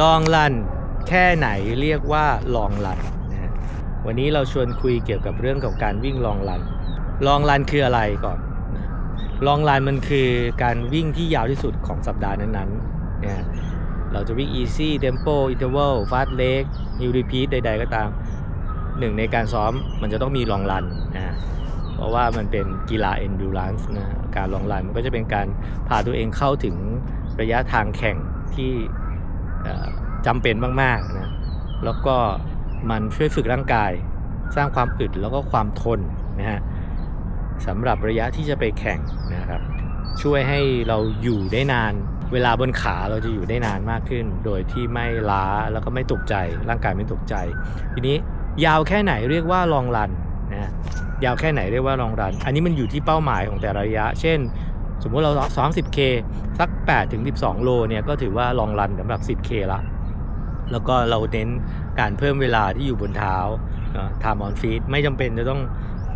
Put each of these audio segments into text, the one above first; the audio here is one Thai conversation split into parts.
ลองรันแค่ไหนเรียกว่าลองรันนะฮะวันนี้เราชวนคุยเกี่ยวกับเรื่องของการวิ่งลองรัน ลองรันคืออะไรก่อนนะลองรันมันคือการวิ่งที่ยาวที่สุดของสัปดาห์นั้นๆนะเราจะวิ่ง easy tempo interval fast leg hill repeat ใด ๆ ก็ตามหนึ่งในการซ้อมมันจะต้องมีลองรันนะเพราะว่ามันเป็นกีฬา endurance นะการลองรันมันก็จะเป็นการพาตัวเองเข้าถึงระยะทางแข่งที่ จำเป็นมากๆนะแล้วก็มันช่วยฝึกร่างกาย สร้างความอึดแล้วก็ความทนนะฮะสำหรับระยะที่จะไปแข่งนะครับ ช่วยให้เราอยู่ได้นาน เวลาบนขาเราจะอยู่ได้นานมากขึ้น โดยที่ไม่ล้าแล้วก็ไม่ตกใจ ร่างกายไม่ตกใจ ทีนี้ยาวแค่ไหนเรียกว่าลองรันนะยาวแค่ไหนเรียกว่าลองรัน อันนี้มันอยู่ที่เป้าหมายของแต่ระยะ เช่น สมมุติเราซ้อม 10K สัก 8 ถึง 12 โลเนี่ยก็ถือว่าลองรันสำหรับ 10K ละแล้วก็เราเน้นการเพิ่มเวลาที่อยู่บนเท้าทามออนฟีดไม่จำเป็นจะต้อง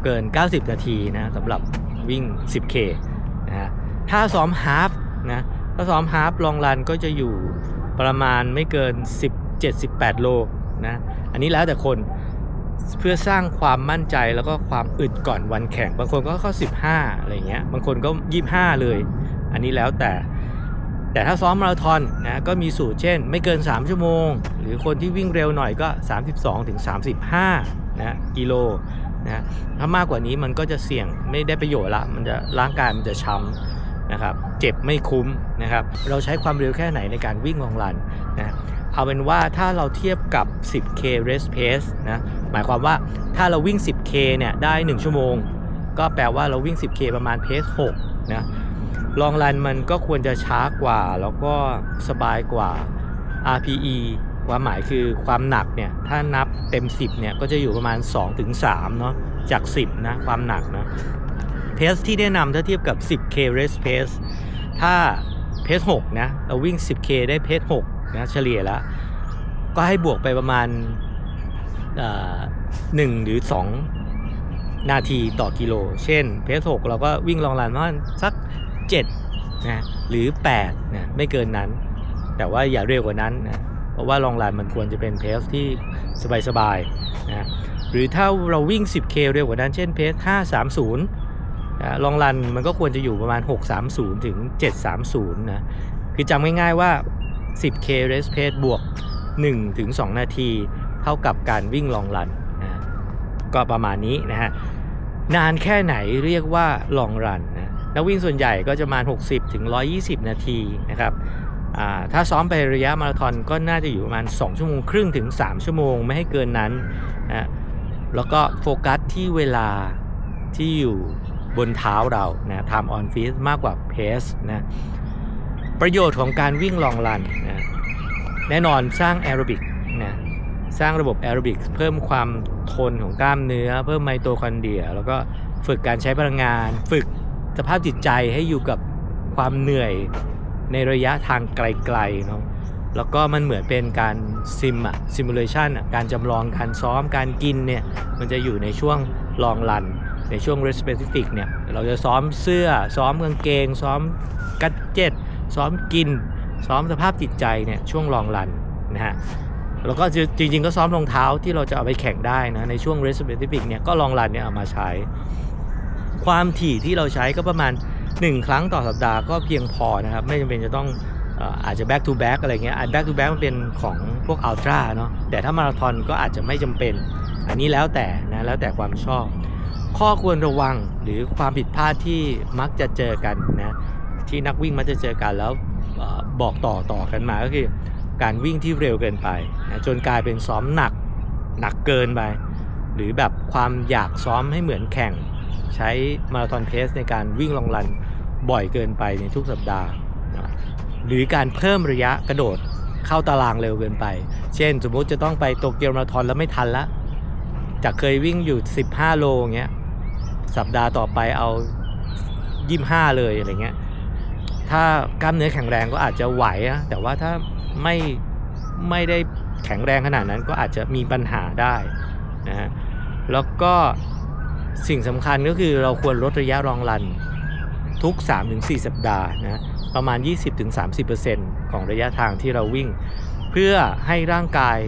เกิน 90 นาทีนะสำหรับวิ่ง 10K นะฮะถ้าซ้อมฮาฟนะถ้าซ้อมฮาฟลองรันก็จะอยู่ประมาณไม่เกิน 17-18 โลนะอันนี้แล้วแต่คน เพื่อสร้างความมั่นใจแล้วก็ความอึดก่อนวันแข่ง บางคนก็เข้า 15 อะไรเงี้ย บางคนก็ 25 เลย อันนี้แล้วแต่ แต่ถ้าซ้อมมาราธอนนะก็มีสูตรเช่น ไม่เกิน 3 ชั่วโมง หรือคนที่วิ่งเร็วหน่อยก็ 32ถึง35นะกิโลนะถ้ามากกว่านี้มันก็จะเสี่ยงไม่ได้ประโยชน์ละ มันจะร่างกายมันจะช้ำนะครับ เจ็บไม่คุ้มนะครับ เราใช้ความเร็วแค่ไหนในการวิ่งลองรันนะ เอาเป็นว่าถ้าเราเทียบกับ 10K race pace นะ หมายความว่าถ้าเราวิ่ง 10K เนี่ยได้ 1 ชั่วโมง ก็แปลว่าเราวิ่ง 10K ประมาณเพส6นะลองรันมันก็ควรจะช้ากว่าแล้วก็สบายกว่า RPE ความหมายคือความหนักเนี่ยถ้านับเต็ม 10เนี่ยก็จะอยู่ประมาณ 2-3เนาะจาก 10นะความหนักนะเพสที่แนะนำถ้าเทียบกับ 10K race pace ถ้าเพส6นะเราวิ่ง 10K ได้เพส6นะเฉลี่ยแล้ว ก็ให้บวกไปประมาณ หนึ่งหรือ2นาทีต่อกิโล เช่นเพส6เราก็วิ่งลองรันประมาสัก7นะหรือ8นะไม่เกินนั้น แต่ว่าอย่าเร็วกว่านั้นนะเพราะว่าลองรันมันควรจะเป็นเพสที่สบายๆนะหรือถ้าเราวิ่ง 10K เร็วกว่านั้น เช่นเพส530นะลองรันมันก็ควรจะอยู่ประมาณ 630 ถึง 730 นะ คือจำง่ายๆว่า 10K race pace บวก 1 ถึง 2 นาที เท่ากับการวิ่งลองรันนะก็ประมาณนี้นะฮะนานแค่ไหนเรียกว่าลองรันนะนักวิ่งส่วนใหญ่ก็จะมาณ60 ถึง 120 นาทีนะครับถ้าซ้อมไประยะมาราธอนก็น่าจะอยู่ประมาณ 2 ชั่วโมงครึ่งถึง 3 ชั่วโมงไม่ให้เกินนั้นนะแล้วก็โฟกัสที่เวลาที่อยู่บนเท้าเรานะ time on feet มากกว่า pace นะประโยชน์ของการวิ่งลองรันนะแน่นอนสร้างแอโรบิก สร้างระบบแอโรบิกเพิ่มความทนของกล้ามเนื้อ เพิ่มไมโตคอนเดรีย แล้วก็ฝึกการใช้พลังงาน ฝึกสภาพจิตใจให้อยู่กับความเหนื่อยในระยะทางไกลๆเนาะแล้วก็มันเหมือนเป็นการซิมอะซิมูเลชันอะการจำลองการซ้อมการกินเนี่ยมันจะอยู่ในช่วงลองรัน ในช่วง r e s p e c i f i c เนี่ยเราจะซ้อมเสื้อ ซ้อมกางเกง ซ้อมกัดเจ็ตซ้อมกิน ซ้อมสภาพจิตใจเนี่ยช่วงลองรันนะฮะ แล้วก็จริง ๆ ก็ซ้อมรองเท้าที่เราจะเอาไปแข่งได้นะ ในช่วง r e s p e c i f i c เนี่ยก็ลองรันเนี่ยเอามาใช้ ความถี่ที่เราใช้ก็ประมาณ 1 ครั้งต่อสัปดาห์ก็เพียงพอนะครับ ไม่จำเป็นจะต้องอาจจะ back to back อะไรเงี้ยอาจ back to back มันเป็นของพวกอัลตร้าเนาะแต่ถ้ามาราธอนก็อาจจะไม่จำเป็น อันนี้แล้วแต่นะแล้วแต่ความชอบ ข้อควรระวังหรือความผิดพลาดที่มักจะเจอกันนะที่นักวิ่งมักจะเจอกันแล้วอบอกต่อต่อกันมาก็คือ การวิ่งที่เร็วเกินไปนะจนกลายเป็นซ้อมหนักหนักเกินไป หรือแบบความอยากซ้อมให้เหมือนแข่ง ใช้มาราธอนเพสในการวิ่งลองรันบ่อยเกินไปในทุกสัปดาห์นะหรือการเพิ่มระยะกระโดดเข้าตารางเร็วเกินไป เช่น สมมุติจะต้องไปโตเกียวมาราธอนแล้วไม่ทันละจากเคยวิ่งอยู่ 15 โลอย่างเงี้ยสัปดาห์ต่อไปเอา 25 เลยอะไรเงี้ยถ้ากล้ามเนื้อแข็งแรงก็อาจจะไหวนะแต่ว่าถ้า ไม่ไม่ได้แข็งแรงขนาดนั้นก็อาจจะมีปัญหาได้นะฮะแล้วก็สิ่งสำคัญก็คือเราควรลดระยะรองรันทุก 3-4 สัปดาห์นะประมาณ 20-30%ของระยะทางที่เราวิ่ง เพื่อให้ร่างกาย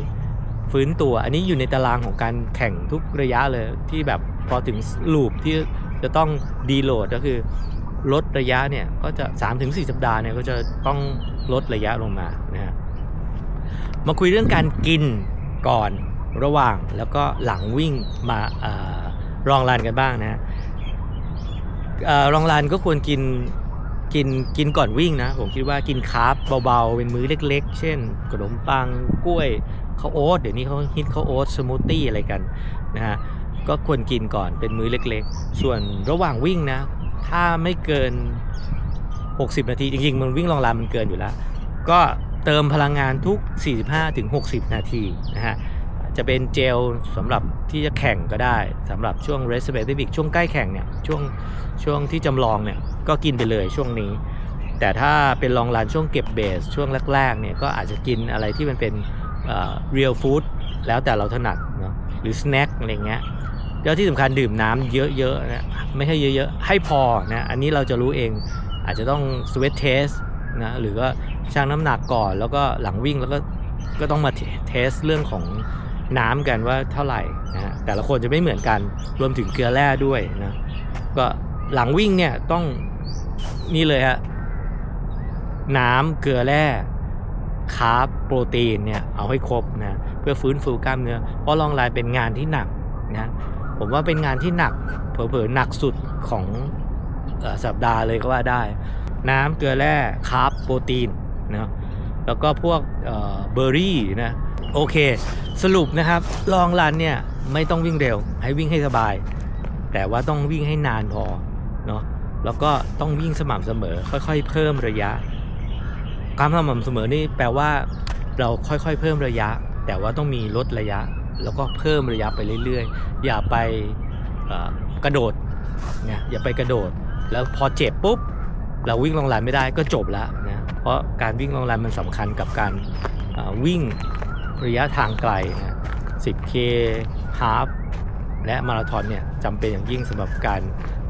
ฟื้นตัวอันนี้อยู่ในตารางของการแข่งทุกระยะเลยที่แบบพอถึงลูปที่จะต้องดีโหลดก็คือ ลดระยะเนี่ยก็จะ 3-4 สัปดาห์เนี่ยก็จะต้องลดระยะลงมานะฮะมาคุยเรื่องการกินก่อนระหว่างแล้วก็หลังวิ่งมาอารองรันกันบ้างนะฮะเอ่อรองรันก็ควรกินกินกินก่อนวิ่งนะ ผมคิดว่ากินคาร์บเบาๆ เป็นมื้อเล็ก ๆ เช่น ขนมปังกล้วยข้าวโอ๊ตเดี๋ยวนี้เขาฮิตข้าวโอ๊ตสมูทตี้อะไรกันนะฮะก็ควรกินก่อนเป็นมื้อเล็ก ๆ ส่วนระหว่างวิ่งนะ ถ้าไม่เกิน 60 นาที จริงๆ มันวิ่งลองลานมันเกินอยู่แล้ว ก็เติมพลังงานทุก 45-60 นาทีนะฮะจะเป็นเจลสำหรับที่จะแข่งก็ได้สำหรับช่วง r e s p e c t i v e ช่วงใกล้แข่งเนี่ยช่วงช่วงที่จำลองเนี่ยก็กินไปเลยช่วงนี้ แต่ถ้าเป็นลองรันช่วงเก็บเบส ช่วงแรกๆเนี่ยก็อาจจะกินอะไรที่มันเป็นเอ่อ real food แล้วแต่เราถนัดเนาะหรือ snack อะไรเงี้ย แล้วที่สำคัญดื่มน้ำเยอะๆนะไม่ใช่เยอะๆ ให้พอนะอันนี้เราจะรู้เองอาจจะต้อง sweat test นะหรือว่าชั่งน้ำหนักก่อนแล้วก็หลังวิ่งแล้วก็ก็ต้องมาเทสเรื่องของน้ำกันว่าเท่าไหร่นะแต่ละคนจะไม่เหมือนกันรวมถึงเกลือแร่ด้วยนะก็หลังวิ่งเนี่ยต้องนี่เลยฮะน้ำเกลือแร่คาร์บโปรตีนเนี่ยเอาให้ครบนะเพื่อฟื้นฟูกล้ามเนื้อเพราะลองลน์เป็นงานที่หนักนะ ผมว่าเป็นงานที่หนัก เผลอๆหนักสุดของอสัปดาห์เลยก็ว่าได้ น้ำเกลือแร่คาร์บโปรตีนนะแล้วก็พวกเอ่อเบอร์รี่นะโอเค สรุปนะครับลองรันเนี่ยไม่ต้องวิ่งเร็ว ให้วิ่งให้สบาย แต่ว่าต้องวิ่งให้นานพอเนาะแล้วก็ต้องวิ่งสม่ำเสมอ ค่อยๆ เพิ่มระยะความสม่ำเสมอนี่แปลว่าเราค่อยๆ เพิ่มระยะ แต่ว่าต้องมีลดระยะ แล้วก็เพิ่มระยะไปเรื่อยๆ อย่าไปกระโดดนะอย่าไปกระโดด แล้วพอเจ็บปุ๊บ เราวิ่งลงลานไม่ได้ก็จบแล้วนะเพราะการวิ่งลงลานมันสำคัญกับการวิ่งระยะทางไกลนะ 10K ฮาฟและมาราธอนเนี่ยจำเป็นอย่างยิ่งสำหรับการ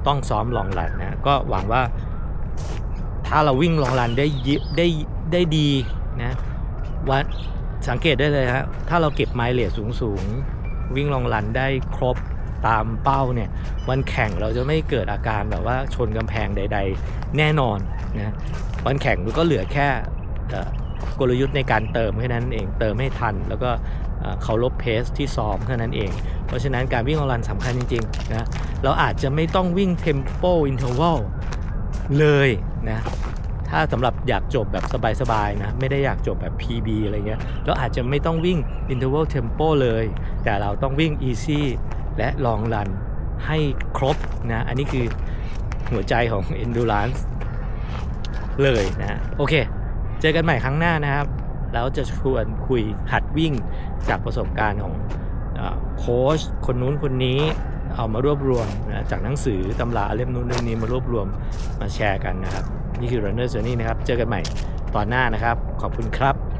ต้องซ้อมลองรันนะก็หวังว่าถ้าเราวิ่งลองรันได้ยิได้ได้ดีนะวัน สังเกตได้เลยฮะถ้าเราเก็บไมล์เลสสูงสูงๆ วิ่งลองรันได้ครบตามเป้าเนี่ยวันแข่งเราจะไม่เกิดอาการแบบว่าชนกำแพงใด ๆ แน่นอนนะวันแข่งมันก็เหลือแค่กลยุทธ์ในการเติมแค่นั้นเองเติมให้ทัน แล้วก็เอ่อเคารพเพสที่ซ้อมเท่านั้นเอง เพราะฉะนั้นการวิ่งลองรันสำคัญจริงๆนะเราอาจจะไม่ต้องวิ่งเทมโปอินเทอร์วัลเลยนะ ถ้าสำหรับอยากจบแบบสบายๆนะ ไม่ได้อยากจบแบบ PB อะไรเงี้ยเราอาจจะไม่ต้องวิ่ง interval tempo เลย แต่เราต้องวิ่ง easy และ long run ให้ครบนะ อันนี้คือหัวใจของ endurance เลยนะ โอเค เจอกันใหม่ครั้งหน้านะครับ แล้วจะชวนคุยหัดวิ่งจากประสบการณ์ของอโค้ชคนนู้นคนนี้เอามารวบรวมนะจากหนังสือตำราเล่มนู้นเล่มนี้มารวบรวมมาแชร์กันนะครับ นี่คือ Runner Journey นะครับ เจอกันใหม่ตอนหน้านะครับ ขอบคุณครับ